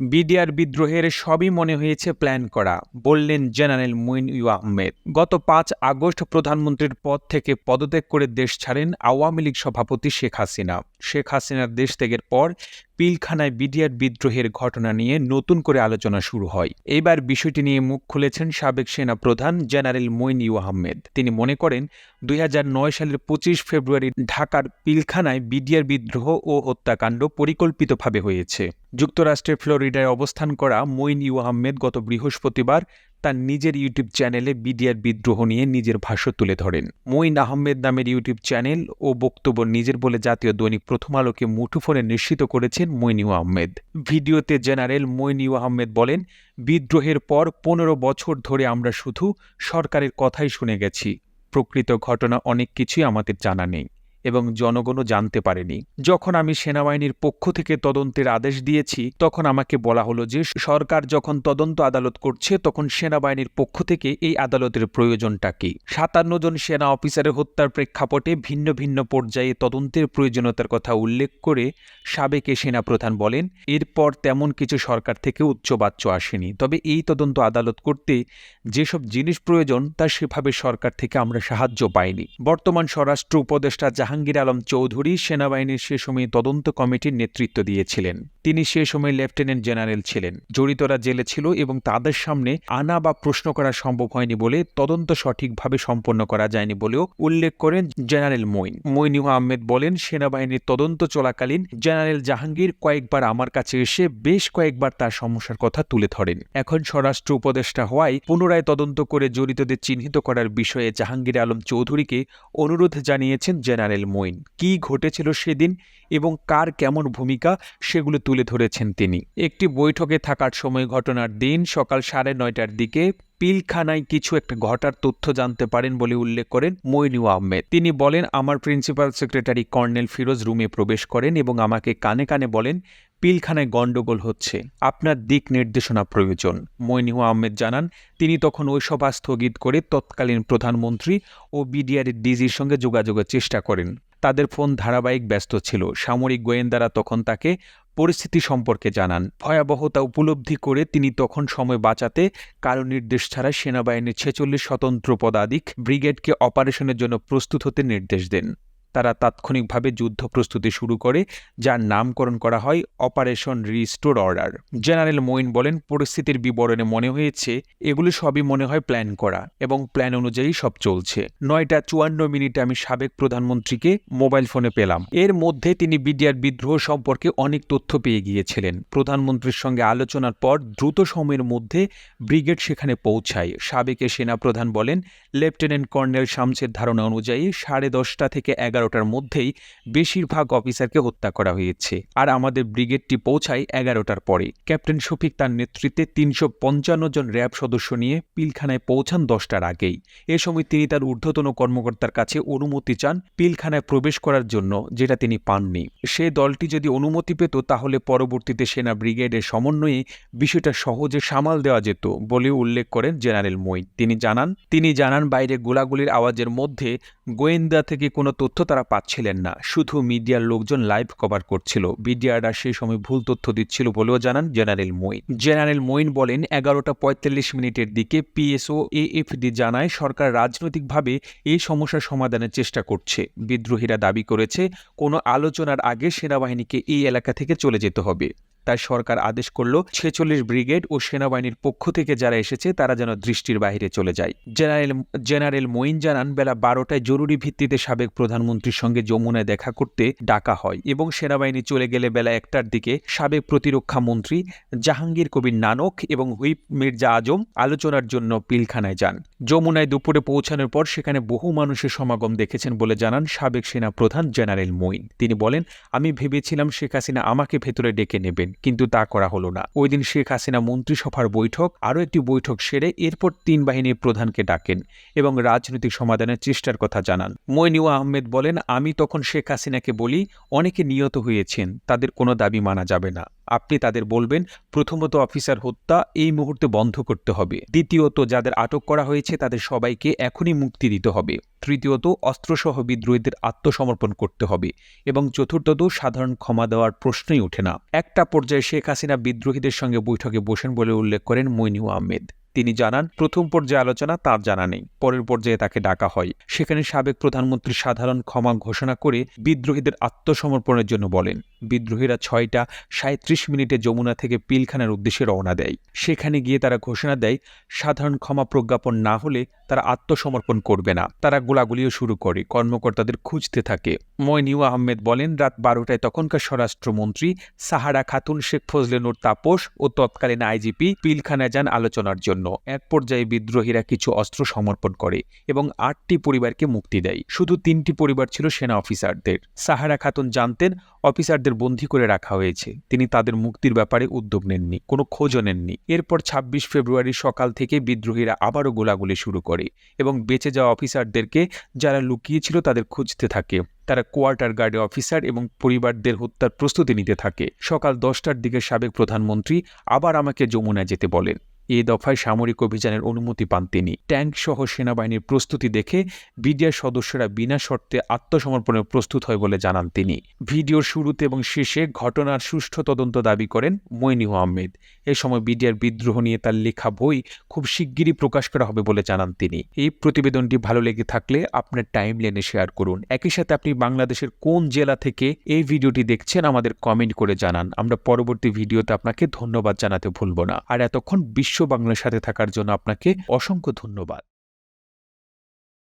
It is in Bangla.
বিডিআর বিদ্রোহের সবই মনে হয়েছে প্ল্যান করা, বললেন জেনারেল মুইন ইউ আহমেদ। গত পাঁচ আগস্ট প্রধানমন্ত্রীর পদ থেকে পদত্যাগ করে দেশ ছাড়েন আওয়ামী লীগ সভাপতি শেখ হাসিনা। শেখ হাসিনার দেশ ত্যাগের পর পিলখানায় বিডিআর বিদ্রোহের ঘটনা নিয়ে নতুন করে আলোচনা শুরু হয়। এবার বিষয়টি নিয়ে মুখ খুলেছেন সাবেক সেনা প্রধান জেনারেল মইন ইউ আহমেদ। তিনি মনে করেন, দুই হাজার নয় সালের পঁচিশ ফেব্রুয়ারি ঢাকার পিলখানায় বিডিআর বিদ্রোহ ও হত্যাকাণ্ড পরিকল্পিতভাবে হয়েছে। যুক্তরাষ্ট্রের ফ্লোরিডায় অবস্থান করা মইন ইউ আহমেদ গত বৃহস্পতিবার তার নিজের ইউটিউব চ্যানেলে বিডিআর বিদ্রোহ নিয়ে নিজের ভাষ্য তুলে ধরেন। মঈন আহমেদ নামের ইউটিউব চ্যানেল ও বক্তব্য নিজের বলে জাতীয় দৈনিক প্রথম আলোকে মুঠোফোনে নিশ্চিত করেছেন মইনিউ আহমেদ। ভিডিওতে জেনারেল মইনিউ আহমেদ বলেন, বিদ্রোহের পর পনেরো বছর ধরে আমরা শুধু সরকারের কথাই শুনে গেছি। প্রকৃত ঘটনা অনেক কিছুই আমাদের জানা নেই। এবং জনগণও জানতে পারেনি। যখন আমি সেনাবাহিনীর পক্ষ থেকে তদন্তের আদেশ দিয়েছি, তখন আমাকে বলা হলো যে, সরকার যখন তদন্ত আদালত করছে, তখন সেনাবাহিনীর পক্ষ থেকে এই আদালতের প্রয়োজনটা কি? সাতান্ন জন সেনা অফিসারের হত্যার প্রেক্ষাপটে ভিন্ন ভিন্ন পর্যায়ে তদন্তের প্রয়োজনীয়তার কথা উল্লেখ করে সাবেক সেনাপ্রধান বলেন, এরপর তেমন কিছু সরকার থেকে উচ্চবাচ্য আসেনি। তবে এই তদন্ত আদালত করতে যেসব জিনিস প্রয়োজন, তা সেভাবে সরকার থেকে আমরা সাহায্য পাইনি। বর্তমান স্বরাষ্ট্র উপদেষ্টা জাহাঙ্গীর আলম চৌধুরী সেনাবাহিনীর সে সময় তদন্ত কমিটির নেতৃত্ব দিয়েছিলেন। তিনি সে সময় লেফটেন্যান্ট জেনারেল ছিলেন। জড়িতরা জেলে ছিল এবং তাদের সামনে আনা বা প্রশ্ন করা সম্ভব হয়নি বলে তদন্ত সঠিকভাবে সম্পন্ন করা যায়নি বলেও উল্লেখ করেন জেনারেল মইন মইনুহ আহমেদ বলেন, সেনাবাহিনীর তদন্ত চলাকালীন জেনারেল জাহাঙ্গীর কয়েকবার আমার কাছে এসে বেশ কয়েকবার তার সমস্যার কথা তুলে ধরেন। এখন স্বরাষ্ট্র উপদেষ্টা হওয়ায় পুনরায় তদন্ত করে জড়িতদের চিহ্নিত করার বিষয়ে জাহাঙ্গীর আলম চৌধুরীকে অনুরোধ জানিয়েছেন জেনারেল মইন। কি ঘটেছিল সেদিন এবং কার কেমন ভূমিকা সেগুলো তুলে ধরেছেন তিনি। একটি বৈঠকে থাকার সময় ঘটনার দিন সকাল সাড়ে নয়টার দিকে পিলখানায় কিছু একটা ঘটার তথ্য জানতে পারেন বলে উল্লেখ করেন মইনু আহমেদ। তিনি বলেন, আমার প্রিন্সিপাল সেক্রেটারি কর্নেল ফিরোজ রুমে প্রবেশ করেন এবং আমাকে কানে কানে বলেন পিলখানায় গণ্ডগোল হচ্ছে। আপনার দিক নির্দেশনা প্রয়োজন মইনুয়া আহমেদ জানান। তিনি তখন ওই সভা স্থগিত করে তৎকালীন প্রধানমন্ত্রী ও বিডিআরের ডিজির সঙ্গে যোগাযোগের চেষ্টা করেন। তাদের ফোন ধারাবাহিক ব্যস্ত ছিল। সামরিক গোয়েন্দারা তখন তাকে পরিস্থিতি সম্পর্কে জানান। ভয়াবহতা উপলব্ধি করে তিনি তখন সময় বাঁচাতে কারও নির্দেশ ছাড়া সেনাবাহিনীর ছেচল্লিশ স্বতন্ত্র পদাধিক ব্রিগেডকে অপারেশনের জন্য প্রস্তুত হতে নির্দেশ দেন। তারা তাৎক্ষণিকভাবে যুদ্ধ প্রস্তুতি শুরু করে, যার নামকরণ করা হয় operation restore order general Moin বলেন, পরিস্থিতির বিবরণে মনে হয়েছে, এগুলি সবই মনে হয় প্ল্যান করা এবং প্ল্যান অনুযায়ী সব চলছে। নয়টা চুয়ান্ন মিনিটে আমি সাবেক প্রধানমন্ত্রীকে মোবাইল ফোনে পেলাম। এর মধ্যে তিনি বিডিআর বিদ্রোহ সম্পর্কে অনেক তথ্য পেয়ে গিয়েছিলেন। প্রধানমন্ত্রীর সঙ্গে আলোচনার পর দ্রুত সময়ের মধ্যে ব্রিগেড সেখানে পৌঁছায়। সাবেক সেনাপ্রধান বলেন, লেফটেন্যান্ট কর্নেল শামসের ধারণা অনুযায়ী সাড়ে দশটা থেকে এগারো এগারোটার মধ্যেই বেশিরভাগ অফিসারকে হত্যা করা হয়েছে। আর আমাদের ব্রিগেডটি পৌঁছায় এগারোটার পরে। ক্যাপ্টেন শফিক তার নেতৃত্বে তিনশো পঞ্চান্ন জন র্যাব সদস্য নিয়ে পিলখানায় পৌঁছান দশটার আগেই। এ সময় তিনি তার ঊর্ধ্বতন কর্মকর্তার কাছে অনুমতি চান পিলখানায় প্রবেশ করার জন্য, যেটা তিনি পাননি। সে দলটি যদি অনুমতি পেত, তাহলে পরবর্তীতে সেনা ব্রিগেডের সমন্বয়ে বিষয়টা সহজে সামাল দেওয়া যেত বলে উল্লেখ করেন জেনারেল মইন তিনি জানান তিনি জানান, বাইরে গোলাগুলির আওয়াজের মধ্যে গোয়েন্দা থেকে কোনো তথ্য তারা পাচ্ছিলেন না। শুধু মিডিয়ার লোকজন লাইভ কভার করছিল। মিডিয়ারা সেই সময় ভুল তথ্য দিচ্ছিল বলেও জানান জেনারেল মইন জেনারেল মইন বলেন, এগারোটা পঁয়তাল্লিশ মিনিটের দিকে পিএসও, এএফডি জানায় সরকার রাজনৈতিকভাবে এই সমস্যা সমাধানের চেষ্টা করছে। বিদ্রোহীরা দাবি করেছে, কোনো আলোচনার আগে সেনাবাহিনীকে এই এলাকা থেকে চলে যেতে হবে। তাই সরকার আদেশ করল, ছেচল্লিশ ব্রিগেড ও সেনাবাহিনীর পক্ষ থেকে যারা এসেছে তারা যেন দৃষ্টির বাহিরে চলে যায়। জেনারেল জেনারেল মঈন জানান, বেলা বারোটায় জরুরি ভিত্তিতে সাবেক প্রধানমন্ত্রীর সঙ্গে যমুনায় দেখা করতে ডাকা হয় এবং সেনাবাহিনী চলে গেলে বেলা একটার দিকে সাবেক প্রতিরক্ষা মন্ত্রী জাহাঙ্গীর কবির নানক এবং হুইপ মির্জা আজম আলোচনার জন্য পিলখানায় যান। যমুনায় দুপুরে পৌঁছানোর পর সেখানে বহু মানুষের সমাগম দেখেছেন বলে জানান সাবেক সেনা প্রধান জেনারেল মঈন। তিনি বলেন, আমি ভেবেছিলাম শেখ হাসিনা আমাকে ভেতরে ডেকে নেবেন, কিন্তু তা করা হলো না। ওই দিন শেখ হাসিনা মন্ত্রিসভার বৈঠক, আরও একটি বৈঠক সেরে এরপর তিন বাহিনীর প্রধানকে ডাকেন এবং রাজনৈতিক সমাধানের চেষ্টার কথা জানান। মইনুয়া আহমেদ বলেন, আমি তখন শেখ হাসিনাকে বলি, অনেকে নিহত হয়েছেন, তাদের কোনো দাবি মানা যাবে না। আপনি তাদের বলবেন, প্রথমত অফিসার হত্যা, এই মুহূর্তে বন্ধ করতে হবে। দ্বিতীয়ত, যাদের আটক করা হয়েছে, তাদের সবাইকে এখনই মুক্তি দিতে হবে। তৃতীয়ত, অস্ত্রসহ বিদ্রোহীদের আত্মসমর্পণ করতে হবে। এবং চতুর্থত, সাধারণ ক্ষমা দেওয়ার প্রশ্নই ওঠে না। একটা পর্যায়ে শেখ হাসিনা বিদ্রোহীদের সঙ্গে বৈঠকে বসেন বলে উল্লেখ করেন মইনু আহমেদ। তিনি জানান, প্রথম পর্যায়ে আলোচনা তার জানা নেই। পরের পর্যায়ে তাকে ডাকা হয়। সেখানে সাবেক প্রধানমন্ত্রী সাধারণ ক্ষমা ঘোষণা করে বিদ্রোহীদের আত্মসমর্পণের জন্য বলেন। বিদ্রোহীরা ছয়টা সাঁত্রিশ মিনিটে যমুনা থেকে পিলখানার উদ্দেশ্যে রওনা দেয়। সেখানে গিয়ে তারা ঘোষণা দেয়, সাধারণ ক্ষমা প্রজ্ঞাপন না হলে তারা আত্মসমর্পণ করবে না। তারা গোলাগুলিও শুরু করে, কর্মকর্তাদের খুঁজতে থাকে। ময়নিউ আহমেদ বলেন, রাত বারোটায় তখনকার স্বরাষ্ট্রমন্ত্রী সাহারা খাতুন, শেখ ফজলেনুর তাপস ও তৎকালীন আইজিপি পিলখানা যান আলোচনার জন্য। এক পর্যায়ে বিদ্রোহীরা কিছু অস্ত্র সমর্পণ করে এবং আটটি পরিবারকে মুক্তি দেয়। শুধু তিনটি পরিবার ছিল সেনা অফিসারদের। সাহারা খাতুন জানতেন অফিসারদের বন্দী করে রাখা হয়েছে। তিনি তাদের মুক্তির ব্যাপারে উদ্যোগ নেননি, কোনো খোঁজও নেননি। এরপর ছাব্বিশ ফেব্রুয়ারি সকাল থেকে বিদ্রোহীরা আবারও গোলাগুলি শুরু করে এবং বেঁচে যাওয়া অফিসারদেরকে যারা লুকিয়েছিল তাদের খুঁজতে থাকে। তারা কোয়ার্টার গার্ডে অফিসার এবং পরিবারদের হত্যার প্রস্তুতি নিতে থাকে। সকাল দশটার দিকে সাবেক প্রধানমন্ত্রী আবার আমাকে যমুনায় যেতে বলেন। এ দফায় সামরিক অভিযানের অনুমতি পান তিনি। ট্যাঙ্ক সহ সেনাবাহিনীর প্রস্তুতি দেখে বিডিআর সদস্যরা বিনা শর্তে আত্মসমর্পণে প্রস্তুত হয় বলে জানান তিনি। ভিডিওর শুরুতে এবং শেষে ঘটনার সুষ্ঠু তদন্ত দাবি করেন মইনিউ আহমেদ। এ সময় বিডিআর বিদ্রোহ নিয়ে তার লেখা বই খুব শিগগিরই প্রকাশ করা হবে বলে জানান তিনি। এই প্রতিবেদনটি ভালো লেগে থাকলে আপনার টাইম লেনে শেয়ার করুন। একই সাথে আপনি বাংলাদেশের কোন জেলা থেকে এই ভিডিওটি দেখছেন আমাদের কমেন্ট করে জানান। আমরা পরবর্তী ভিডিওতে আপনাকে ধন্যবাদ জানাতে ভুলব না। আর এতক্ষণ বিশ্ব বাংলার সাথে থাকার জন্য আপনাকে অসংখ্য ধন্যবাদ।